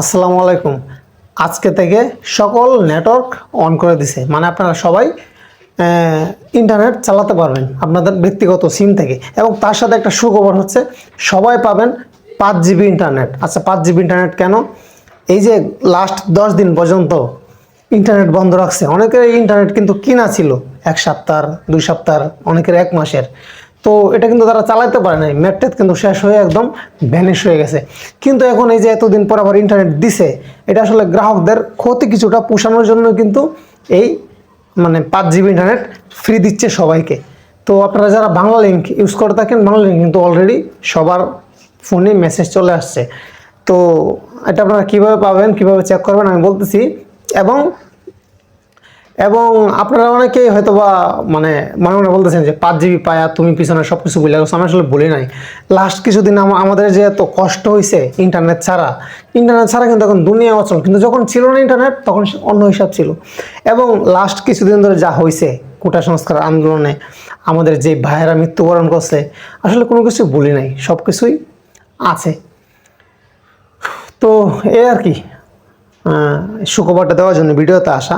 আসসালামু আলাইকুম। আজকে থেকে সকল নেটওয়ার্ক অন করে দিছে। মানে আপনারা সবাই ইন্টারনেট চালাতে পারবেন আপনাদের ব্যক্তিগত সিম থেকে। এবং তার সাথে একটা সুখবর হচ্ছে, সবাই পাবেন পাঁচ জিবি ইন্টারনেট আচ্ছা পাঁচ জিবি ইন্টারনেট কেন? এই যে লাস্ট দশ দিন পর্যন্ত ইন্টারনেট বন্ধ রাখছে। অনেকের ইন্টারনেট কিন্তু কিনা ছিল, এক সপ্তাহ, দুই সপ্তাহ, অনেকের এক মাসের। তো এটা কিন্তু তারা চালাতে পারে নাই। ম্যাটটেট কিন্তু শেষ হয়ে একদম ভ্যানিশ হয়ে গেছে। কিন্তু এখন এই যে এতদিন পর আবার ইন্টারনেট দিছে, এটা আসলে গ্রাহকদের ক্ষতি কিছুটা পোষানোর জন্য কিন্তু এই মানে পাঁচ জিবি ইন্টারনেট ফ্রি দিচ্ছে সবাইকে। তো আপনারা যারা বাংলা লিঙ্ক ইউজ করে থাকেন, বাংলা লিঙ্ক কিন্তু অলরেডি সবার ফোনে মেসেজ চলে আসছে। তো এটা আপনারা কীভাবে পাবেন, কীভাবে চেক করবেন আমি বলতেছি। এবং এবং আপনারা অনেকেই হয়তো বা মানে মনে মনে বলতেছেন যে পাঁচ জিবি পায়া, তুমি পিছনে সব কিছু বলে গেছো আমি আসলে বলি নাই। লাস্ট কিছুদিন আমাদের যে এত কষ্ট হয়েছে ইন্টারনেট ছাড়া ইন্টারনেট ছাড়া কিন্তু এখন দুনিয়া অচল। কিন্তু যখন ছিল না ইন্টারনেট তখন অন্য হিসাব ছিল। এবং লাস্ট কিছুদিন ধরে যা হয়েছে কোটা সংস্কার আন্দোলনে, আমাদের যে ভাইয়েরা মৃত্যুবরণ করছে, আসলে কোনো কিছু বলি নাই। সব কিছুই আছে। তো এই আর কি। সুখবরটা দেওয়ার জন্য ভিডিওতে আসা।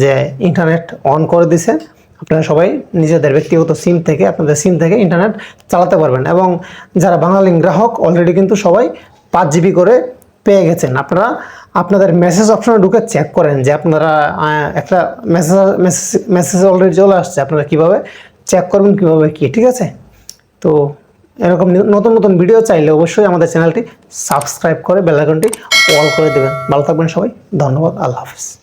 যে ইন্টারনেট অন করে দিছে, আপনারা সবাই নিজেদের ব্যক্তিগত সিম থেকে, আপনাদের সিম থেকে ইন্টারনেট চালাতে পারবেন। এবং যারা বাঙালি গ্রাহক অলরেডি কিন্তু সবাই পাঁচ জিবি করে পেয়ে গেছেন। আপনারা আপনাদের মেসেজ অপশনে ঢুকে চেক করেন যে আপনারা একটা মেসেজ মেসেজ মেসেজ অলরেডি চলে আসছে। আপনারা কীভাবে চেক করবেন, কীভাবে কী, ঠিক আছে? তো এরকম নতুন নতুন ভিডিও চাইলে অবশ্যই আমাদের চ্যানেলটি সাবস্ক্রাইব করে বেল আইকনটি অল করে দেবেন। ভালো থাকবেন সবাই। ধন্যবাদ। আল্লাহ হাফিজ।